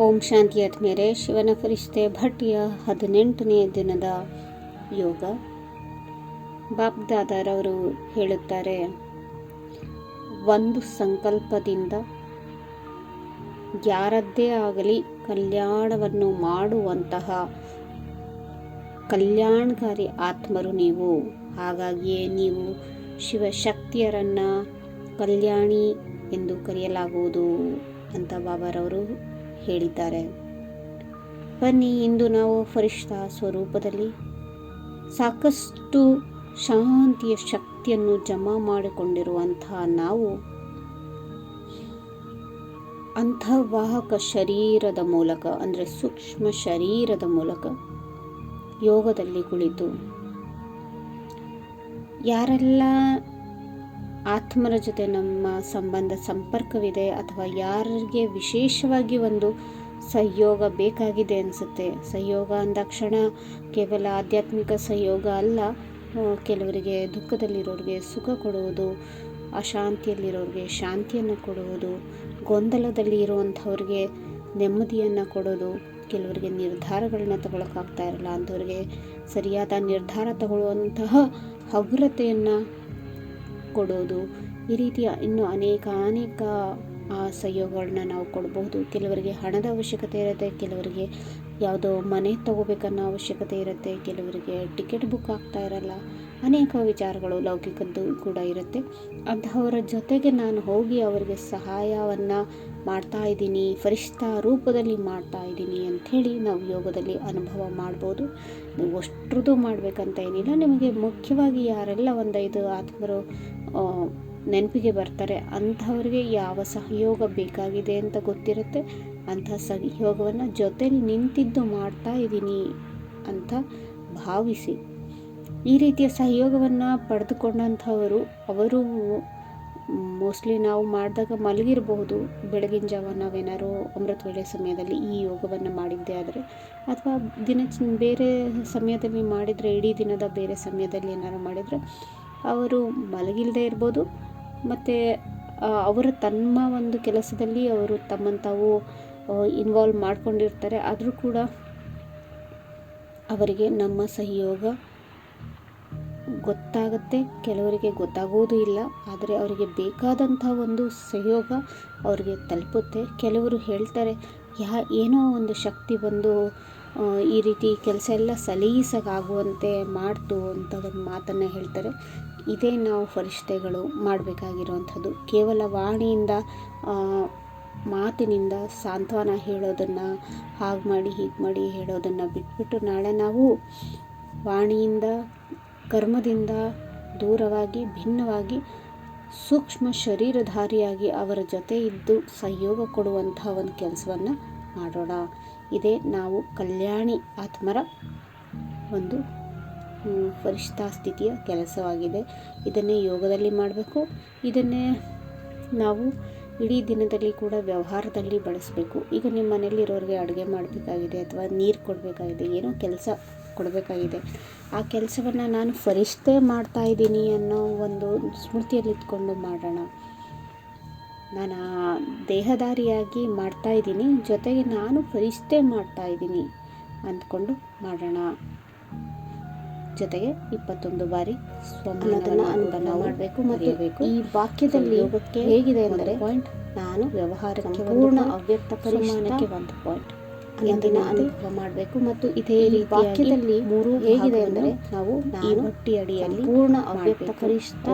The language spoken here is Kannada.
ಓಂ ಶಾಂತಿ ಆತ್ಮೇರೆ ಶಿವನ ಫರಿಷ್ಠೆ ಭಟ್ಟಿಯ ಹದಿನೆಂಟನೇ ದಿನದ ಯೋಗ. ಬಾಬ್ದಾದರವರು ಹೇಳುತ್ತಾರೆ, ಒಂದು ಸಂಕಲ್ಪದಿಂದ ಯಾರದ್ದೇ ಆಗಲಿ ಕಲ್ಯಾಣವನ್ನು ಮಾಡುವಂತಹ ಕಲ್ಯಾಣಕಾರಿ ಆತ್ಮರು ನೀವು. ಹಾಗಾಗಿಯೇ ನೀವು ಶಿವಶಕ್ತಿಯರನ್ನು ಕಲ್ಯಾಣಿ ಎಂದು ಕರೆಯಲಾಗುವುದು ಅಂತ ಬಾಬಾರವರು ಹೇಳಿದ್ದಾರೆ. ಬನ್ನಿ, ಇಂದು ನಾವು ಫರಿಷ್ಠಾ ಸ್ವರೂಪದಲ್ಲಿ ಸಾಕಷ್ಟು ಶಾಂತಿಯ ಶಕ್ತಿಯನ್ನು ಜಮಾ ಮಾಡಿಕೊಂಡಿರುವಂತಹ ನಾವು ಅಂತರ್ವಾಹಕ ಶರೀರದ ಮೂಲಕ, ಅಂದರೆ ಸೂಕ್ಷ್ಮ ಶರೀರದ ಮೂಲಕ ಯೋಗದಲ್ಲಿ ಕುಳಿತು, ಯಾರೆಲ್ಲ ಆತ್ಮರ ಜೊತೆ ನಮ್ಮ ಸಂಬಂಧ ಸಂಪರ್ಕವಿದೆ ಅಥವಾ ಯಾರಿಗೆ ವಿಶೇಷವಾಗಿ ಒಂದು ಸಹಯೋಗ ಬೇಕಾಗಿದೆ ಅನಿಸುತ್ತೆ. ಸಹಯೋಗ ಅಂದಾಕ್ಷಣ ಕೇವಲ ಆಧ್ಯಾತ್ಮಿಕ ಸಹಯೋಗ ಅಲ್ಲ ಕೆಲವರಿಗೆ ದುಃಖದಲ್ಲಿರೋರಿಗೆ ಸುಖ ಕೊಡುವುದು, ಅಶಾಂತಿಯಲ್ಲಿರೋರಿಗೆ ಶಾಂತಿಯನ್ನು ಕೊಡುವುದು, ಗೊಂದಲದಲ್ಲಿ ಇರುವಂಥವ್ರಿಗೆ ನೆಮ್ಮದಿಯನ್ನು ಕೊಡೋದು, ಕೆಲವರಿಗೆ ನಿರ್ಧಾರಗಳನ್ನ ತಗೊಳಕ್ಕಾಗ್ತಾ ಇರಲ್ಲ, ಅಂಥವ್ರಿಗೆ ಸರಿಯಾದ ನಿರ್ಧಾರ ತಗೊಳ್ಳುವಂತಹ ಹಗುರತೆಯನ್ನು ಕೊಡೋದು. ಈ ರೀತಿಯ ಇನ್ನೂ ಅನೇಕ ಅನೇಕ ಸಹಯೋಗಗಳನ್ನ ನಾವು ಕೊಡಬಹುದು. ಕೆಲವರಿಗೆ ಹಣದ ಅವಶ್ಯಕತೆ ಇರುತ್ತೆ ಕೆಲವರಿಗೆ ಯಾವುದೋ ಮನೆ ತಗೋಬೇಕನ್ನೋ ಅವಶ್ಯಕತೆ ಇರುತ್ತೆ. ಕೆಲವರಿಗೆ ಟಿಕೆಟ್ ಬುಕ್ ಆಗ್ತಾ ಇರಲ್ಲ. ಅನೇಕ ವಿಚಾರಗಳು ಲೌಕಿಕದ್ದು ಕೂಡ ಇರುತ್ತೆ. ಅಂತಹವರ ಜೊತೆಗೆ ನಾನು ಹೋಗಿ ಅವರಿಗೆ ಸಹಾಯವನ್ನು ಮಾಡ್ತಾ ಇದ್ದೀನಿ ಫರಿಷ್ಠ ರೂಪದಲ್ಲಿ ಮಾಡ್ತಾ ಇದ್ದೀನಿ ಅಂಥೇಳಿ ನಾವು ಯೋಗದಲ್ಲಿ ಅನುಭವ ಮಾಡ್ಬೋದು. ನೀವು ಅಷ್ಟ್ರದ್ದು ಮಾಡಬೇಕಂತ ಏನಿಲ್ಲ. ನಿಮಗೆ ಮುಖ್ಯವಾಗಿ ಯಾರೆಲ್ಲ ಒಂದೈದು ಆತ್ಮರು ಆ, ನೆನಪಿಗೆ ಬರ್ತಾರೆ. ಅಂಥವ್ರಿಗೆ ಯಾವ ಸಹಯೋಗ ಬೇಕಾಗಿದೆ ಅಂತ ಗೊತ್ತಿರುತ್ತೆ. ಅಂಥ ಸಹಯೋಗವನ್ನು ಜೊತೆಲಿ ನಿಂತಿದ್ದು ಮಾಡ್ತಾ ಇದ್ದೀನಿ ಅಂತ ಭಾವಿಸಿ. ಈ ರೀತಿಯ ಸಹಯೋಗವನ್ನು ಪಡೆದುಕೊಂಡಂಥವರು, ಅವರು ಮೋಸ್ಟ್ಲಿ ನಾವು ಮಾಡಿದಾಗ ಮಲಗಿರಬಹುದು ಬೆಳಗಿನ ಜಾವ ನಾವೇನಾದ್ರು ಅಮೃತ ವೇಳೆ ಸಮಯದಲ್ಲಿ ಈ ಯೋಗವನ್ನು ಮಾಡಿದ್ದೇ ಆದರೆ, ಅಥವಾ ದಿನ ಬೇರೆ ಸಮಯದಲ್ಲಿ ಮಾಡಿದರೆ, ಇಡೀ ದಿನದ ಬೇರೆ ಸಮಯದಲ್ಲಿ ಏನಾದ್ರು ಮಾಡಿದರೆ, ಅವರು ಮಲಗಿಲ್ಲದೆ ಇರ್ಬೋದು. ಮತ್ತು ಅವರು ತಮ್ಮ ಒಂದು ಕೆಲಸದಲ್ಲಿ ಅವರು ತಮ್ಮನ್ನು ತಾವು ಇನ್ವಾಲ್ವ್ ಮಾಡಿಕೊಂಡಿರ್ತಾರೆ. ಆದರೂ ಕೂಡ ಅವರಿಗೆ ನಮ್ಮ ಸಹಯೋಗ ಗೊತ್ತಾಗುತ್ತೆ. ಕೆಲವರಿಗೆ ಗೊತ್ತಾಗೋದು ಇಲ್ಲ. ಆದರೆ ಅವರಿಗೆ ಬೇಕಾದಂಥ ಒಂದು ಸಹಯೋಗ ಅವರಿಗೆ ತಲುಪುತ್ತೆ. ಕೆಲವರು ಹೇಳ್ತಾರೆ, ಯಾ, ಏನೋ ಒಂದು ಶಕ್ತಿ ಬಂದು ಈ ರೀತಿ ಕೆಲಸ ಎಲ್ಲ ಸಲೀಸಾಗುವಂತೆ ಮಾಡ್ತು ಅಂತ ಒಂದು ಮಾತನ್ನು ಹೇಳ್ತಾರೆ. ಇದೇ ನಾವು ಫರಿಷ್ಠೆಗಳು ಮಾಡಬೇಕಾಗಿರುವಂಥದ್ದು. ಕೇವಲ ವಾಣಿಯಿಂದ ಮಾತಿನಿಂದ ಸಾಂತ್ವನ ಹೇಳೋದನ್ನು, ಹಾಗೆ ಮಾಡಿ ಹೀಗೆ ಮಾಡಿ ಹೇಳೋದನ್ನು ಬಿಟ್ಬಿಟ್ಟು ನಾಳೆ ನಾವು ವಾಣಿಯಿಂದ, ಕರ್ಮದಿಂದ ದೂರವಾಗಿ, ಭಿನ್ನವಾಗಿ, ಸೂಕ್ಷ್ಮ ಶರೀರಧಾರಿಯಾಗಿ ಅವರ ಜೊತೆ ಇದ್ದು ಸಹಯೋಗ ಕೊಡುವಂತಹ ಒಂದು ಕೆಲಸವನ್ನು ಮಾಡೋಣ. ಇದೇ. ನಾವು ಕಲ್ಯಾಣಿ ಆತ್ಮರ ಒಂದು ಪರಿಷ್ಠಾ ಸ್ಥಿತಿಯ ಕೆಲಸವಾಗಿದೆ. ಇದನ್ನೇ ಯೋಗದಲ್ಲಿ ಮಾಡಬೇಕು. ಇದನ್ನೇ ನಾವು ಇಡೀ ದಿನದಲ್ಲಿ ಕೂಡ ವ್ಯವಹಾರದಲ್ಲಿ ಬಳಸಬೇಕು. ಈಗ ನಿಮ್ಮ ಮನೆಯಲ್ಲಿರೋರಿಗೆ ಅಡುಗೆ ಮಾಡಬೇಕಾಗಿದೆ ಅಥವಾ ನೀರು ಕೊಡಬೇಕಾಗಿದೆ, ಏನೋ ಕೆಲಸ ಕೊಡಬೇಕಾಗಿದೆ. ಆ ಕೆಲಸವನ್ನು ನಾನು ಫರಿಷ್ಠೆ ಮಾಡ್ತಾ ಇದ್ದೀನಿ ಅನ್ನೋ ಒಂದು ಸ್ಮೃತಿಯಲ್ಲಿ ಇಟ್ಕೊಂಡು ಮಾಡೋಣ. ನಾನು ದೇಹದಾರಿಯಾಗಿ ಮಾಡ್ತಾ ಇದ್ದೀನಿ ಜೊತೆಗೆ ನಾನು ಪರಿಷ್ಠೆ ಮಾಡ್ತಾ ಇದ್ದೀನಿ ಅಂದ್ಕೊಂಡು ಮಾಡೋಣ. ಜೊತೆಗೆ ಇಪ್ಪತ್ತೊಂದು ಬಾರಿ ಸ್ವಮಾನದನ್ನ ಅನುಭವ ಮಾಡಬೇಕು ಮತ್ತು ಈ ವಾಕ್ಯದಲ್ಲಿ ಯೋಗಕ್ಕೆ ಹೇಗಿದೆ ಅಂದರೆ ಪಾಯಿಂಟ್ ನಾನು ವ್ಯವಹಾರಕ್ಕೆ ಪೂರ್ಣ ಅವ್ಯಕ್ತ ಪರಿಮಾಣಕ್ಕೆ ಒಂದು ಪಾಯಿಂಟ್ ಎಂದಿನ ಅನುಭವ ಮಾಡಬೇಕು ಮತ್ತು ಇದೇ ರೀತಿ ವಾಕ್ಯದಲ್ಲಿ ಮೂರು ಹೇಗಿದೆ ಅಂದರೆ ನಾವು ಈ ಹೊಟ್ಟಿ ಅಡಿಯಲ್ಲಿ ಪೂರ್ಣ ಅವ್ಯಕ್ತ ಪರಿಷ್ಠ